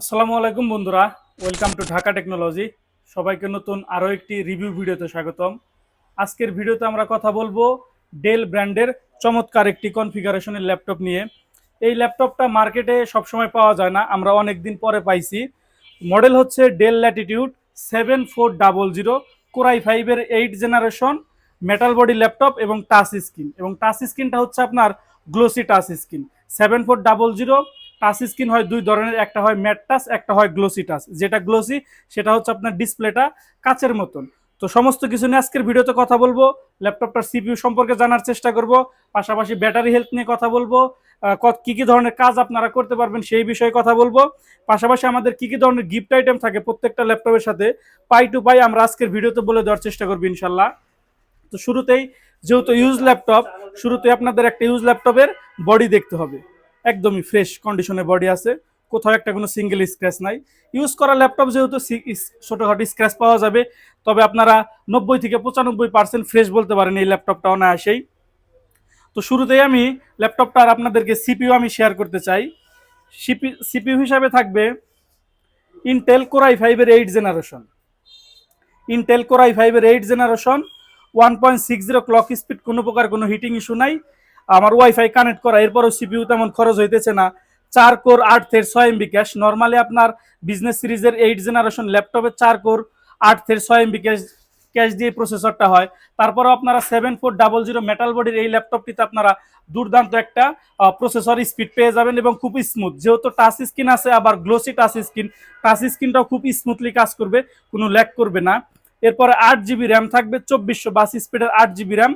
আসসালামু আলাইকুম বন্ধুরা ওয়েলকাম টু ঢাকা টেকনোলজি সবাইকে নতুন আরও একটি রিভিউ ভিডিওতে স্বাগতম। আজকের ভিডিওতে আমরা কথা বলব ডেল ব্র্যান্ডের চমৎকার একটি কনফিগারেশনের ল্যাপটপ নিয়ে। এই ল্যাপটপটা মার্কেটে সবসময় পাওয়া যায় না, আমরা অনেক দিন পরে পাইছি। মডেল হচ্ছে Dell latitude seven four double zero core i ফাইভের eight generation metal body laptop এবং টাচ স্ক্রিন এবং টাচ স্ক্রিনটা হচ্ছে আপনার glossy touch screen seven four double zero touch screen হয় দুই ধরনের, একটা হয় ম্যাট টাচ, একটা হয় গ্লোসি টাচ। যেটা গ্লোসি, সেটা হচ্ছে আপনার ডিসপ্লেটা কাচের মতন। তো সমস্ত কিছু নিয়ে আজকের ভিডিওতে কথা বলব, ল্যাপটপটার সিপিইউ সম্পর্কে জানার চেষ্টা করব, পাশাপাশি ব্যাটারি হেলথ নিয়ে কথা বলব কি কি ধরনের কাজ আপনারা করতে পারবেন সেই বিষয়ে কথা বলব। পাশাপাশি আমাদের কী কী ধরনের গিফট আইটেম থাকে প্রত্যেকটা ল্যাপটপের সাথে, পাই টু পাই আমরা আজকের ভিডিওতে বলে দেওয়ার চেষ্টা করব ইনশাল্লাহ। তো শুরুতেই, যেহেতু ইউজ ল্যাপটপ শুরুতে আপনাদের একটা ইউজ ল্যাপটপের বডি দেখতে হবে। একদমই ফ্রেশ কন্ডিশনে বডি আছে। কোথাও একটা কোনো সিঙ্গেল স্ক্র্যাচ নাই। ইউজ করা ল্যাপটপ যেহেতু ইস- স্ক্র্যাচ পাওয়া যাবে, তবে আপনারা নব্বই থেকে পঁচানব্বই পার্সেন্ট ফ্রেশ বলতে পারেন এই ল্যাপটপটা অনায়াসেই। তো শুরুতেই আমি ল্যাপটপটার আপনাদেরকে সিপিইউ আমি শেয়ার করতে চাই। সিপি সিপিইউ হিসাবে থাকবে ইন্টেল কোরাই ফাইভের eight generation Intel core i ফাইভের eight generation one point six zero clock speed কোনো প্রকার কোনো হিটিং ইস্যু নাই। আমার ওয়াইফাই কানেক্ট করা, এরপরও সিপিউ তেমন খরচ হইতেছে না। চার কোর আট থের ছয় এমবি ক্যাশ নর্মালি আপনার বিজনেস সিরিজের এইট জেনারেশন ল্যাপটপে চার কোর আট থের ছয় এমবি ক্যাশ ক্যাশ দিয়ে প্রসেসরটা হয়। তারপরেও আপনারা seven four double zero metal বডির এই ল্যাপটপটিতে আপনারা দুর্দান্ত একটা প্রসেসর স্পিড পেয়ে যাবেন এবং খুব স্মুথ যেহেতু টাচ স্ক্রিন আছে, আবার গ্লোসি টাচ স্ক্রিন টাচ স্ক্রিনটাও খুব স্মুথলি কাজ করবে, কোনো ল্যাক করবে না। এরপরে আট জিবি র্যাম থাকবে, চব্বিশশো, বাস স্পিডের আট জিবি র্যাম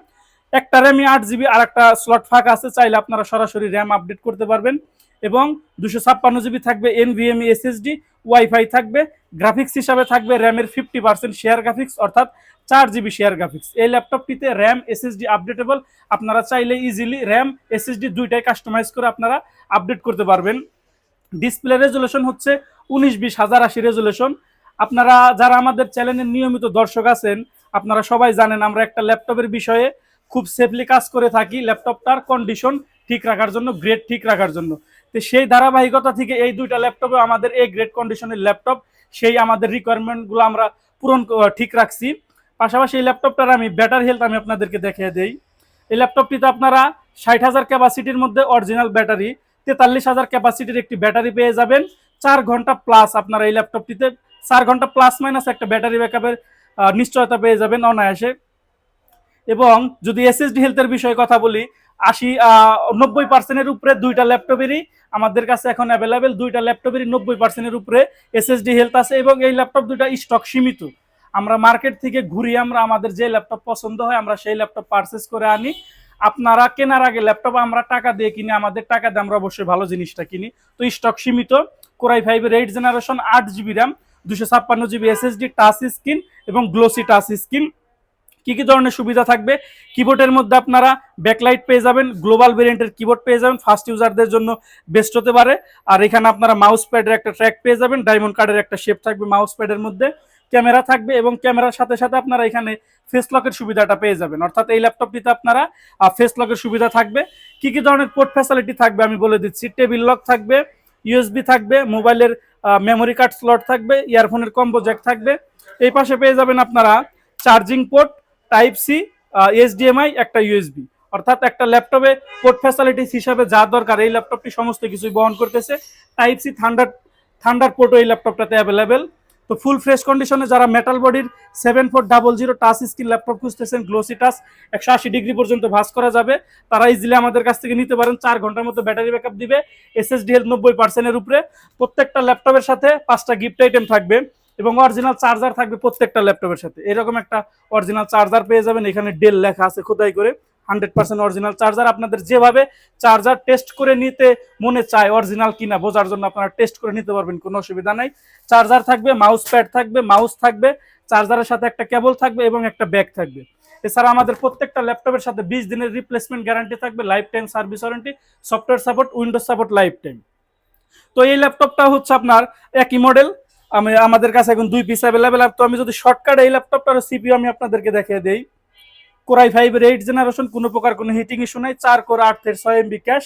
একটা র্যামই আট জিবি আর একটা স্লট ফাঁকা আছে, চাইলে আপনারা সরাসরি র্যাম আপডেট করতে পারবেন। এবং দুশো ছাপ্পান্ন জিবি থাকবে এনভিএমই এসএসডি ওয়াইফাই থাকবে গ্রাফিক্স হিসাবে থাকবে র্যামের ফিফটি পার্সেন্ট শেয়ার গ্রাফিক্স অর্থাৎ চার জিবি শেয়ার গ্রাফিক্স এই ল্যাপটপটিতে র্যাম এসএসডি আপডেটেবল আপনারা চাইলে ইজিলি র্যাম এসএসডি দুইটাই কাস্টমাইজ করে আপনারা আপডেট করতে পারবেন। ডিসপ্লে রেজুলেশন হচ্ছে উনিশ বিশ হাজার আশি রেজুলেশন আপনারা, যারা আমাদের চ্যানেলের নিয়মিত দর্শক আছেন, আপনারা সবাই জানেন আমরা একটা ল্যাপটপের বিষয়ে খুব সেফলি কাজ করে থাকি ল্যাপটপটার কন্ডিশন ঠিক রাখার জন্য গ্রেড ঠিক রাখার জন্য। তো সেই ধারাবাহিকতা থেকে এই দুইটা ল্যাপটপে আমাদের এই গ্রেড কন্ডিশনের ল্যাপটপ সেই আমাদের রিকোয়ারমেন্টগুলো আমরা পূরণ ঠিক রাখছি। পাশাপাশি এই ল্যাপটপটার আমি ব্যাটারি হেলথ আমি আপনাদেরকে দেখিয়ে দেই। এই ল্যাপটপটিতে আপনারা ষাট হাজার ক্যাপাসিটির মধ্যে অরিজিনাল ব্যাটারি তেতাল্লিশ হাজার ক্যাপাসিটির একটি ব্যাটারি পেয়ে যাবেন। চার ঘণ্টা প্লাস আপনারা এই ল্যাপটপটিতে চার ঘণ্টা প্লাস মাইনাস একটা ব্যাটারি ব্যাকআপের নিশ্চয়তা পেয়ে যাবেন অনায়াসে। এবং যদি এসএসডি হেলথের বিষয়ে কথা বলি, আশি নব্বই পার্সেন্টের উপরে দুইটা ল্যাপটপেরই আমাদের কাছে এখন অ্যাভেলেবেল দুইটা ল্যাপটপেরই নব্বই পার্সেন্টের উপরে এসএসডি হেলথ আছে এবং এই ল্যাপটপ দুইটা স্টক সীমিত। আমরা মার্কেট থেকে ঘুরি আমরা আমাদের যে ল্যাপটপ পছন্দ হয় আমরা সেই ল্যাপটপ পারচেস করে আনি। আপনারা কেনার আগে ল্যাপটপ আমরা টাকা দিয়ে কিনি, আমাদের টাকা দিয়ে আমরা অবশ্যই ভালো জিনিসটা কিনি। তো স্টক সীমিত কোরাই ফাইভের এইট জেনারেশন আট জিবি র্যাম দুশো ছাপ্পান্ন জিবি এসএসডি টাচ স্ক্রিন এবং গ্লোসি টাচ স্ক্রিন কি কি ধরনের সুবিধা থাকবে? কিবোর্ডের মধ্যে আপনারা ব্যাকলাইট পেয়ে যাবেন গ্লোবাল ভেরিয়েন্টের কিবোর্ড পেয়ে যাবেন ফার্স্ট ইউজারদের জন্য বেস্ট হতে পারে। আর এখানে আপনারা মাউস প্যাডের একটা ট্র্যাক পেয়ে যাবেন ডায়মন্ড কার্ডের একটা শেপ থাকবে মাউস প্যাডের মধ্যে। ক্যামেরা থাকবে এবং ক্যামেরার সাথে সাথে আপনারা এখানে ফেস লকের সুবিধাটা পেয়ে যাবেন। অর্থাৎ এই ল্যাপটপটিতে আপনারা ফেস লকের সুবিধা থাকবে। কি কি ধরনের পোর্ট ফ্যাসিলিটি থাকবে আমি বলে দিচ্ছি। টেবিল লক থাকবে ইউএসবি থাকবে মোবাইলের মেমোরি কার্ড স্লট থাকবে ইয়ারফোনের কম্বো জ্যাক থাকবে। এই পাশে পেয়ে যাবেন আপনারা charging port type C HDMI একটা ইউএসবি। অর্থাৎ একটা ল্যাপটপে পোর্ট ফ্যাসিলিটিস হিসাবে যা দরকার, এই ল্যাপটপটি সমস্ত কিছুই বহন করতেছে। টাইপ সি থান্ডার থান্ডার পোর্টও এই ল্যাপটপটাতে অ্যাভেলেবেল। তো ফুল ফ্রেশ কন্ডিশনে যারা মেটাল বডির seven four double zero touch screen laptop খুঁজতেছেন গ্লোসি টাচ একশো আশি ডিগ্রি পর্যন্ত ভাস করা যাবে। তারা ইজিলি আমাদের কাছ থেকে নিতে পারেন, চার ঘণ্টার মতো ব্যাটারি ব্যাকআপ দিবে এসএসডি হেলথ নব্বই পার্সেন্টের উপরে। প্রত্যেকটা ল্যাপটপের সাথে পাঁচটা গিফট আইটেম থাকবে। এবং অরিজিনাল চার্জার থাকবে প্রত্যেকটা ল্যাপটপের সাথে। এরকম একটা অরিজিনাল চার্জার পেয়ে যাবেন। এখানে ডেল লেখা আছে খোদাই করে। হান্ড্রেড পার্সেন্ট অরিজিনাল চার্জার আপনাদের যেভাবে চার্জার টেস্ট করে নিতে মনে চায় অরিজিনাল কিনা বোঝার জন্য আপনারা টেস্ট করে নিতে পারবেন, কোনো অসুবিধা নাই। চার্জার থাকবে মাউস প্যাড থাকবে মাউস থাকবে চার্জারের সাথে একটা কেবল থাকবে এবং একটা ব্যাগ থাকবে। এছাড়া আমাদের প্রত্যেকটা ল্যাপটপের সাথে বিশ দিনের রিপ্লেসমেন্ট গ্যারান্টি থাকবে lifetime service warranty software support Windows support lifetime তো এই ল্যাপটপটা হচ্ছে আপনার একই মডেল আমি, আমাদের কাছে এখন দুই পিস অ্যাভেলেবেল তো আমি যদি শর্টকাট এই ল্যাপটপটার সিপিও আমি আপনাদেরকে দেখিয়ে দেই। কোরাই ফাইভের এইট জেনারেশন কোনো প্রকার কোনো হিটিং ইস্যু নাই, চার কোর আট থেকে ছয় এমবি ক্যাশ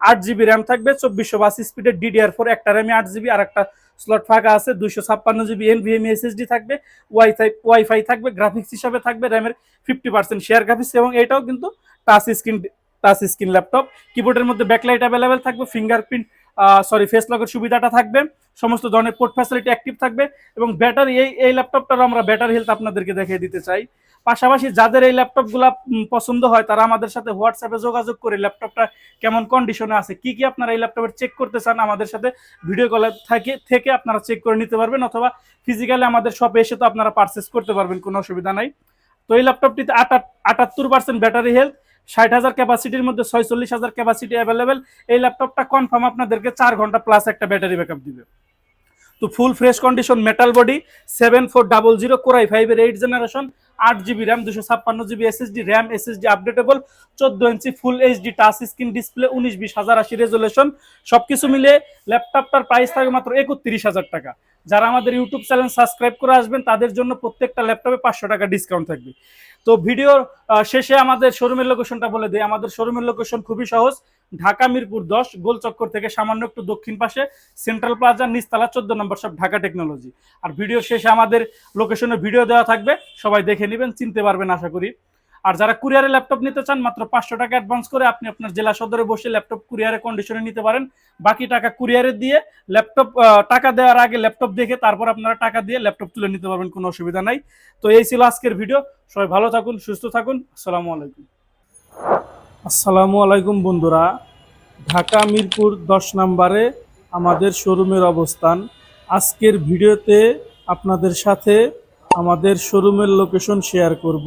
আট জিবি র্যাম থাকবে, চব্বিশশো বাস স্পিডের ডিডিআর ফোর একটা র্যামে আট জিবি আর একটা স্লট ফাঁকা আছে, দুইশো ছাপ্পান্ন জিবি এনভিএমই এসএসডি থাকবে ওয়াইফাই ওয়াইফাই থাকবে গ্রাফিক্স হিসাবে থাকবে র্যামের ফিফটি পার্সেন্ট শেয়ার গ্রাফিক্স এবং এটাও কিন্তু touch screen touch screen laptop কিবোর্ডের মধ্যে ব্যাকলাইট অ্যাভেলেবেল থাকবে ফিঙ্গারপ্রিন্ট সরি ফেস লকের সুবিধাটা থাকবে, সমস্ত ধরনের পোর্ট ফ্যাসিলিটি অ্যাক্টিভ থাকবে এবং ব্যাটারি এই এই ল্যাপটপটারও আমরা ব্যাটারি হেলথ আপনাদেরকে দেখিয়ে দিতে চাই। পাশাপাশি যাদের এই ল্যাপটপগুলো পছন্দ হয়, তারা আমাদের সাথে হোয়াটসঅ্যাপে যোগাযোগ করে ল্যাপটপটা কেমন কন্ডিশনে আছে, কি কি আপনারা এই ল্যাপটপের চেক করতে চান আমাদের সাথে ভিডিও কলে থেকে থেকে আপনারা চেক করে নিতে পারবেন অথবা ফিজিক্যালি আমাদের শপে এসে তো আপনারা পারচেস করতে পারবেন, কোনো অসুবিধা নাই। তো এই ল্যাপটপটিতে আটাত্তর পার্সেন্ট ব্যাটারি হেলথ ষাট হাজার ক্যাপাসিটির মধ্যে ছয়চল্লিশ হাজার ক্যাপাসিটি অ্যাভেলেবেল এই ল্যাপটপটা কনফার্ম আপনাদেরকে চার ঘণ্টা প্লাস একটা ব্যাটারি ব্যাকআপ দিবে। তো full fresh condition metal body seven four double zero core i ফাইভের এইট জেনারেশন আট জিবি র্যাম দুশো ছাপ্পান্ন GB SSD RAM SSD updatable চোদ্দ inch full HD touch screen display উনিশ বিশ হাজার আশি রেজুলেশন সবকিছু মিলে ল্যাপটপটার প্রাইস থাকবে মাত্র একত্রিশ হাজার টাকা। যারা আমাদের ইউটিউব চ্যানেল সাবস্ক্রাইব করে আসবেন, তাদের জন্য প্রত্যেকটা ল্যাপটপে পাঁচশো টাকা ডিসকাউন্ট থাকবে। তো ভিডিও শেষে আমাদের শোরুমের লোকেশনটা বলে দিই। আমাদের শোরুমের লোকেশন খুবই সহজ। ঢাকা মিরপুর দশ গোলচক্কর থেকে সামান্য একটু দক্ষিণ পাশে সেন্ট্রাল প্লাজা নিচতলা চোদ্দ নম্বর সব ঢাকা টেকনোলজি আর ভিডিও শেষে আমাদের লোকেশনে ভিডিও দেওয়া থাকবে। সবাই দেখে নেবেন, চিনতে পারবেন, আশা করি। আর যারা কুরিয়ারে ল্যাপটপ নিতে চান, মাত্র পাঁচশো টাকা অ্যাডভান্স করে আপনি আপনার জেলা সদরে বসে ল্যাপটপ কুরিয়ারে কন্ডিশনে নিতে পারেন। বাকি টাকা কুরিয়ারে দিয়ে ল্যাপটপ টাকা দেওয়ার আগে ল্যাপটপ দেখে তারপর আপনারা টাকা দিয়ে ল্যাপটপ তুলে নিতে পারবেন, কোনো অসুবিধা নাই। তো এই ছিল আজকের ভিডিও। সবাই ভালো থাকুন, সুস্থ থাকুন। আসসালামু আলাইকুম। আসসালামু আলাইকুম বন্ধুরা। ঢাকা মিরপুর দশ নম্বরে আমাদের শোরুমের অবস্থান। আজকের ভিডিওতে আপনাদের সাথে আমাদের শোরুমের লোকেশন শেয়ার করব।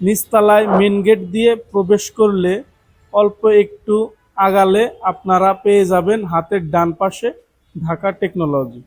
নিচতলায় মেন গেট দিয়ে প্রবেশ করলে অল্প একটু আগালে আপনারা পেয়ে যাবেন হাতের ডান পাশে ঢাকা টেকনোলজি।